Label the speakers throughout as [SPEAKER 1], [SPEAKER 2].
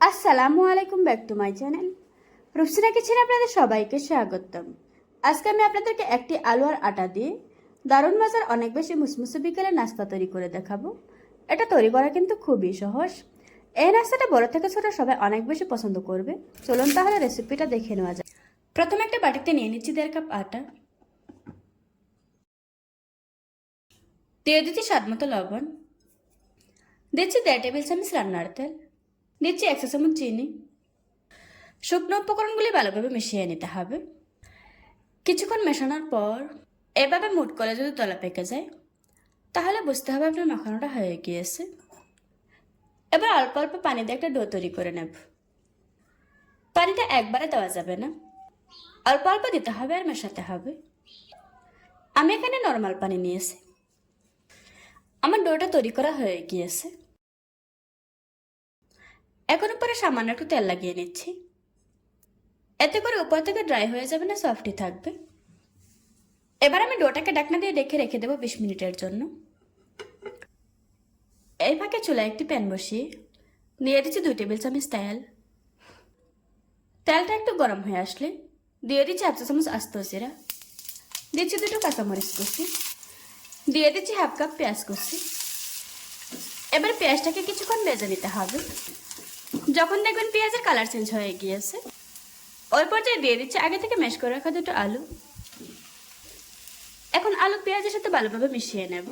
[SPEAKER 1] আসসালামু আলাইকুম back to my channel. Rufsina কিচেনে আপনাদের সবাইকে স্বাগতম। আজকে আমি আপনাদেরকে একটি আলু আর আটা দিয়ে দারুণ মজার অনেক বেশি মুসমুসে বিকেলে নাস্তা তৈরি করে দেখাবো। এটা তৈরি করা কিন্তু খুবই সহজ। এই নাস্তাটা বড় থেকে ছোট সবাই অনেক বেশি পছন্দ করবে। চলুন তাহলে রেসিপিটা দেখে নেওয়া যায় প্রথমে একটা বাটিতে নিয়ে নিচ্ছি দেড় কাপ আটা। দিয়ে দিচ্ছি স্বাদ মতো লবণ। দিচ্ছি দেড় টেবিল চামচ রান্নার তেল। দিচ্ছি একশো চামচ চিনি। শুকনো উপকরণগুলি ভালোভাবে মিশিয়ে নিতে হবে। কিছুক্ষণ মেশানোর পর এভাবে মুট করে যদি তলা পেকে যায়, তাহলে বুঝতে হবে আপনার মাখানোটা হয়ে গিয়েছে। এবার অল্প অল্প পানি দিয়ে একটা ডো তৈরি করে নেব। পানিটা একবারে দেওয়া যাবে না। অল্প অল্প দিতে হবে আর মেশাতে হবে। আমি এখানে নর্মাল পানি নিয়েছি। আমার ডোটা তৈরি করা হয়ে গিয়েছে। এখন উপরে সামান্য একটু তেল লাগিয়ে নিচ্ছি। এতে করে উপর থেকে ড্রাই হয়ে যাবে না সফটই থাকবে। এবার আমি ডোটাকে ডাকনা দিয়ে ডেকে রেখে দেবো বিশ মিনিটের জন্য। এই ফাঁকে চুলায় একটি প্যান বসিয়ে দিয়ে দিচ্ছি দুই টেবিল চামচ তেল। তেলটা একটু গরম হয়ে আসলে দিয়ে দিচ্ছি হাফ চা চামচ আস্ত জিরা। দিচ্ছি দুটো কাঁচামরিচ কুচি। দিয়ে দিচ্ছি হাফ কাপ পেঁয়াজ কুচি। এবার পেঁয়াজটাকে কিছুক্ষণ ভেজে নিতে হবে। যখন দেখবেন পেঁয়াজের কালার চেঞ্জ হয়ে গিয়েছে, ওই পর্যায়ে দিয়ে দিচ্ছি আগে থেকে ম্যাশ করে রাখা দুটো আলু। এখন আলু পেঁয়াজের সাথে ভালোভাবে মিশিয়ে নেব।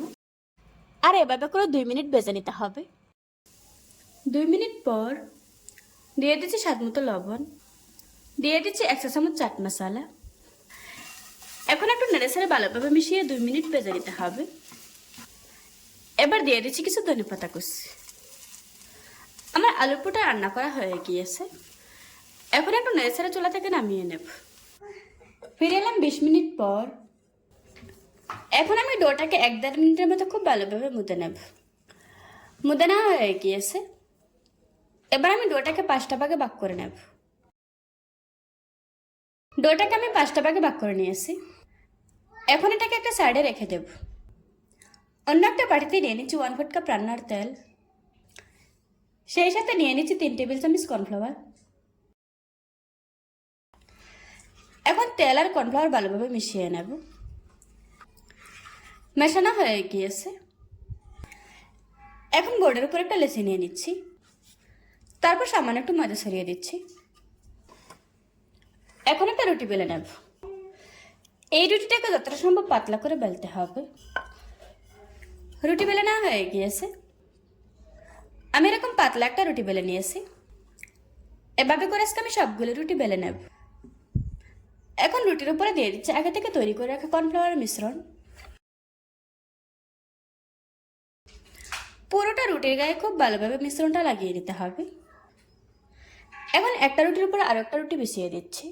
[SPEAKER 1] আর এভাবে করে দুই মিনিট ভেজে নিতে হবে। দুই মিনিট পর দিয়ে দিচ্ছি স্বাদ মতো লবণ। দিয়ে দিচ্ছি একশো চামচ চাট মশলা। এখন একটু নেড়ে সেড়ে ভালোভাবে মিশিয়ে দুই মিনিট ভেজে নিতে হবে। এবার দিয়ে দিচ্ছি কিছু ধনে পাতা কুচি। আমার আলুর পোটা রান্না করা হয়ে গিয়েছে। এখন একটু নেড়েছেড়ে চুলা থেকে নামিয়ে নেব। ফিরে এলাম বিশ মিনিট পর। এখন আমি ডোটাকে এক দেড় মিনিটের মতো খুব ভালোভাবে মুদে নেব। মুদে নেওয়া হয়ে গিয়েছে। এবার আমি ডোটাকে পাঁচটা ভাগে ভাগ করে নেব। ডোটাকে আমি পাঁচটা ভাগে ভাগ করে নিয়েছি। এখন এটাকে একটা সাইডে রেখে দেব। অন্য একটা বাটিতে নিয়ে নিচ্ছি ওয়ান ফুট কাপ রান্নার তেল। সেই সাথে নিয়ে নিচ্ছি তিন টেবিল চামচ কর্নফ্লাওয়ার। এখন তেল আর কর্নফ্লাওয়ার ভালোভাবে মিশিয়ে নেব। মেশানো হয়ে গিয়েছে। এখন বোর্ডের উপর একটা লেসি নিয়ে নিচ্ছি। তারপর সামান্য একটু ময়দা সরিয়ে দিচ্ছি। এখন একটা রুটি বেলে নেব। এই রুটিটাকে যতটা সম্ভব পাতলা করে বেলতে হবে। রুটি বেলে নেওয়া হয়ে গিয়েছে। আমি এরকম পাতলা একটা রুটি বেলে নিয়েছি। এভাবে করে আজকে আমি সবগুলো রুটি বেলে নেব। এখন রুটির উপরে দিয়ে দিচ্ছি আগে থেকে তৈরি করে রাখা কর্নফ্লাওয়ার মিশ্রণ। পুরোটা রুটির গায়ে খুব ভালোভাবে মিশ্রণটা লাগিয়ে দিতে হবে। এখন একটা রুটির উপর আরও একটা রুটি বিছিয়ে দিচ্ছি।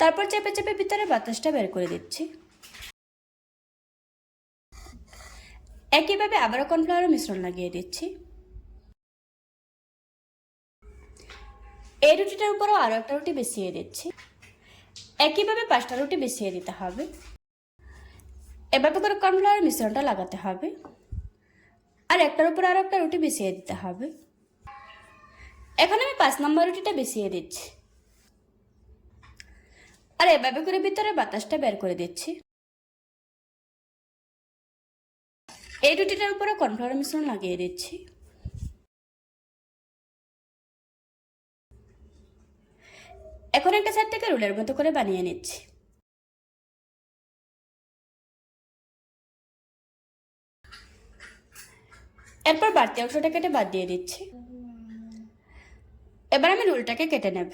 [SPEAKER 1] তারপর চেপে চেপে ভিতরে বাতাসটা বের করে দিচ্ছি। একইভাবে আবারও কর্নফ্লাওয়ার মিশ্রণ লাগিয়ে দিচ্ছি। এই রুটিটার উপরও আরও একটা রুটি বেছিয়ে দিচ্ছি। একইভাবে পাঁচটা রুটি বেছিয়ে দিতে হবে। এভাবে করে কর্নফ্লাওয়ার মিশ্রণটা লাগাতে হবে। আর একটার উপর আরও একটা রুটি বেছিয়ে দিতে হবে। এখন আমি পাঁচ নম্বর রুটিটা বেছিয়ে দিচ্ছি। আর এভাবে করে ভিতরে বাতাসটা বের করে দিচ্ছি। এই রুটিটার উপরে কর্নফ্লাওয়ার মিশ্রণ লাগিয়ে দিচ্ছি। এখন একটা সাইড থেকে রোলের মতো করে বানিয়ে নিচ্ছি। এরপর বাড়তি অংশটা কেটে বাদ দিয়ে দিচ্ছি। এবার আমি রোলটাকে কেটে নেব।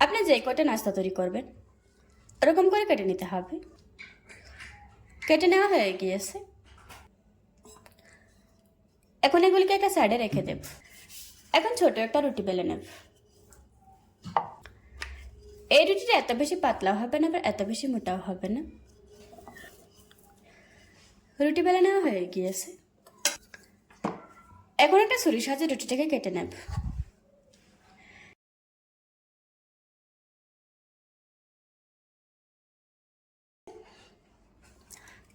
[SPEAKER 1] আপনি যে কটা নাস্তা তৈরি করবেন? ওরকম করে কেটে নিতে হবে। কেটে নেওয়া হয়ে গিয়েছে। এখন এগুলিকে একটা সাইডে রেখে দেব। এখন ছোট একটা রুটি বেলে নেব। এই রুটিটা এত বেশি পাতলাও হবে না এত বেশি মোটাও হবে না। রুটি বেলে নেওয়া হয়ে গিয়েছে। এখন একটা ছুরির সাহায্যে রুটিটাকে কেটে নেব।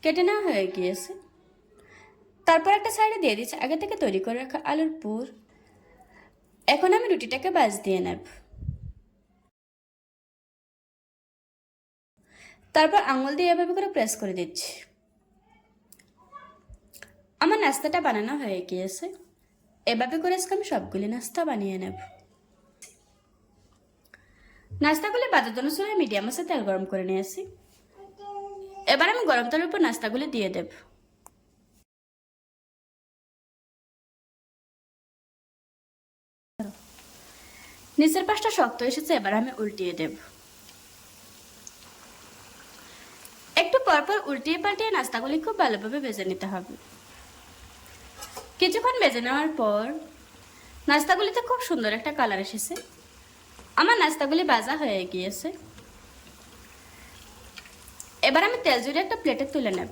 [SPEAKER 1] কেটে নেওয়া হয়ে গিয়েছে। তারপর একটা সাইডে দিয়ে দিচ্ছি আগে থেকে তৈরি করে রাখা আলুর পুর। এখন আমি রুটিটাকে বাজ দিয়ে নেব। তারপর আঙুল দিয়ে এভাবে করে প্রেস করে দিচ্ছি। আমার নাস্তাটা বানানো হয়ে গিয়েছে। এভাবে করে আজকে আমি সবগুলি নাস্তা বানিয়ে নেব। নাস্তাগুলি বাজার জন্য মিডিয়াম আছে তেল গরম করে নিয়েছি। এবার আমি গরম তেলের উপর নাস্তাগুলি দিয়ে দেব। নিচের পাশটা শক্ত এসেছে, এবার আমি উল্টিয়ে দেব। একটু পরপর উল্টিয়ে পাল্টিয়ে নাস্তাগুলি খুব ভালোভাবে ভেজে নিতে হবে। কিছুক্ষণ ভেজে নেওয়ার পর নাস্তাগুলিতে খুব সুন্দর একটা কালার এসেছে। আমার নাস্তাগুলি বাজা হয়ে গিয়েছে। এবার আমি তেল জুড়ে একটা প্লেটে তুলে নেব।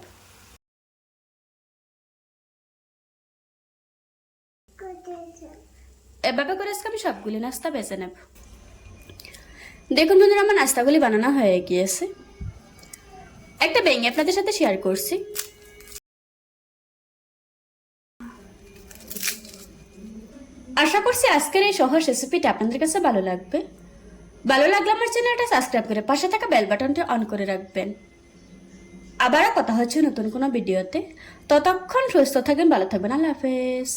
[SPEAKER 1] এভাবে করে আজকে আমি সবগুলি নাস্তা বেছে নেব। দেখুন বন্ধুরা, আমার নাস্তাগুলি বানানো হয়ে গিয়েছে। একটা ব্যাঙে আপনাদের সাথে শেয়ার করছি। আশা করছি আজকের এই সহজ রেসিপিটা আপনাদের কাছে ভালো লাগবে। ভালো লাগলে আমার চ্যানেলটা সাবস্ক্রাইব করে পাশে থাকা বেল বাটনটি অন করে রাখবেন। আবারও কথা হচ্ছে নতুন কোনো ভিডিওতে। ততক্ষণ সুস্থ থাকবেন ভালো থাকবেন। আল্লাহ হাফেজ।